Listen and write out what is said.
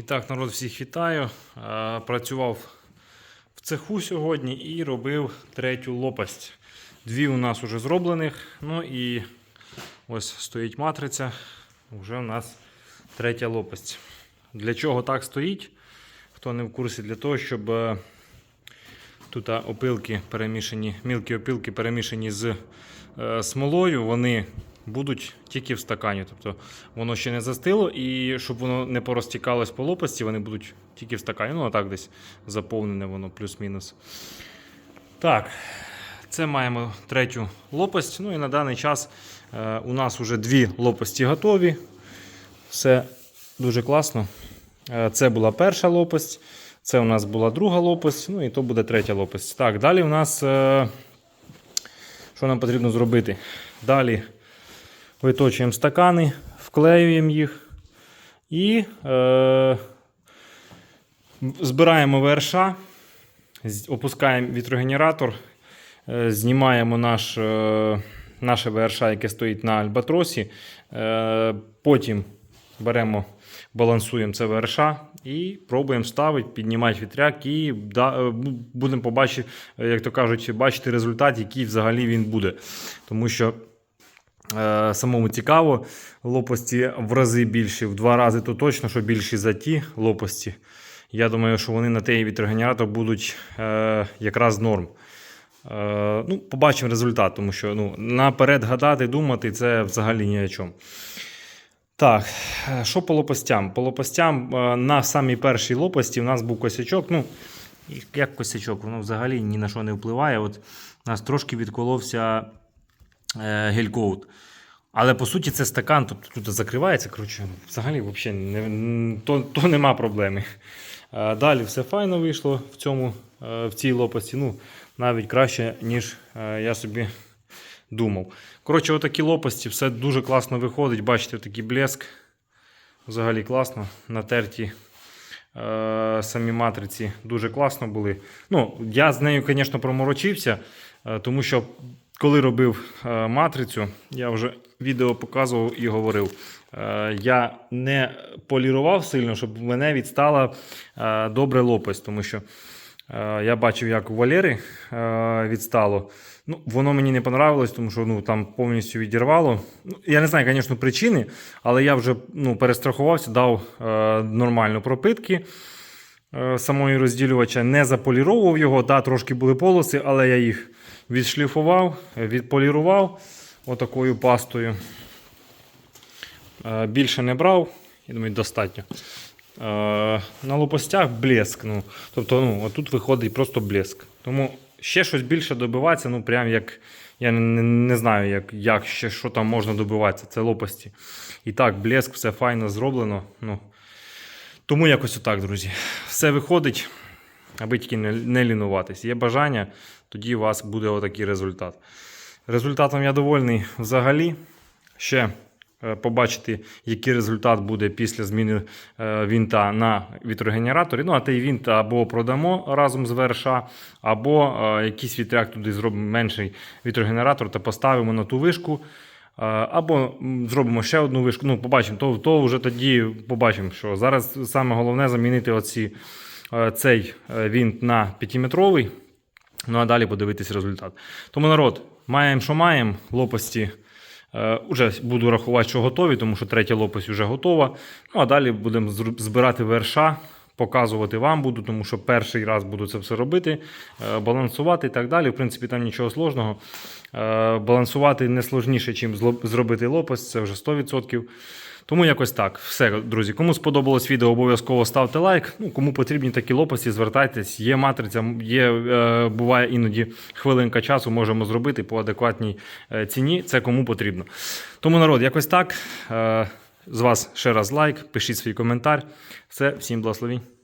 І так, народ, всіх вітаю. Е, Працював в цеху сьогодні і робив третю лопасть. Дві у нас вже зроблених. Ну і ось стоїть матриця. Вже у нас третя лопасть. Для чого так стоїть? Хто не в курсі, для того, щоб е, тут опилки перемішані, мілкі опилки перемішані з е, смолою, вони будуть тільки в стакані. Тобто воно ще не застило, і щоб воно не порозтікалось по лопасті, вони будуть тільки в стакані. Ну, а так десь заповнене воно плюс-мінус. Так, це маємо третю лопасть. Ну і на даний час е, у нас вже дві лопасті готові. Все дуже класно. Е, Це була перша лопасть, це у нас була друга лопасть, ну і то буде третя лопасть. Так, далі у нас е, що нам потрібно зробити? Далі виточуємо стакани, вклеюємо їх і е, збираємо ВРШ, опускаємо вітрогенератор, е, знімаємо наш, е, наше ВРШ, яке стоїть на альбатросі. Е, потім беремо, балансуємо це ВРШ і пробуємо ставити, піднімати вітряк і е, будемо побачити, е, як то кажуть, бачити результат, який взагалі він буде. Тому що Самому цікаво, лопасті в рази більші, в два рази то точно, що більші за ті лопасті. Я думаю, що вони на той вітрогенератор будуть е, якраз норм. Е, ну, побачимо результат, тому що ну, наперед гадати, думати це взагалі ні о чому. Так, е, що по лопастям? По лопастям е, на самій першій лопасті у нас був косячок. Ну, як косячок, воно взагалі ні на що не впливає. От у нас трошки відколовся е, гелькоут. Але по суті це стакан, тобто тут закривається. Коротше, взагалі взагалі не, то, то нема проблеми. Е, Далі все файно вийшло в, цьому, е, в цій лопасті. Ну, навіть краще, ніж е, я собі думав. Коротше, отакі лопасті, все дуже класно виходить. Бачите, такий блеск. Взагалі класно. Натерті е, самі матриці дуже класно були. Ну, я з нею, звісно, проморочився, е, тому що коли робив е, матрицю, я вже відео показував і говорив. е, Я не полірував сильно, щоб в мене відстала е, добре лопасть, тому що я бачив, як у Валери відстало. Ну, воно мені не понравилось, тому що ну, там повністю відірвало. Ну, я не знаю, звісно, причини, але я вже ну, перестрахувався, дав нормально пропитки самої розділювача, не заполіровував його. Да, трошки були полоси, але я їх відшліфував, відполірував отакою пастою. Е, більше не брав, я думаю, достатньо. Е, на лопастях блеск. Ну, тобто, ну, отут виходить просто блеск. Тому ще щось більше добиватися, ну прям як. Я не, не знаю, як, як ще що там можна добиватися. Це лопасті. І так, блеск, все файно зроблено. Ну, тому якось отак, друзі. Все виходить, аби тільки не, лінуватись. Є бажання, тоді у вас буде отакий результат. Результатом я довольний взагалі. Ще е, побачити, який результат буде після зміни е, вінта на вітрогенераторі. Ну, а той вінт або продамо разом з ВРШ, або е, якийсь вітряк туди зробимо менший вітрогенератор та поставимо на ту вишку. Або зробимо ще одну вишку. Ну, побачимо, то, то вже тоді побачимо, що зараз саме головне замінити оці, цей е, вінт на 5-метровий. Ну а далі подивитись результат. Тому народ, маємо, що маємо, лопасті. Е, уже буду рахувати, що готові, тому що третя лопасть вже готова. Ну а далі будемо збирати верша, показувати вам буду, тому що перший раз буду це все робити, е, балансувати і так далі. В принципі, там нічого сложного. Е, балансувати не сложніше, ніж зробити лопасть, це вже 100%. Тому якось так. Все, друзі. Кому сподобалось відео, обов'язково ставте лайк. Ну, кому потрібні такі лопасті, звертайтесь. Є матриця, є, е, буває іноді хвилинка часу, можемо зробити по адекватній е, ціні. Це кому потрібно. Тому, народ, якось так. Е, з вас ще раз лайк, пишіть свій коментар. Все, всім благословінь.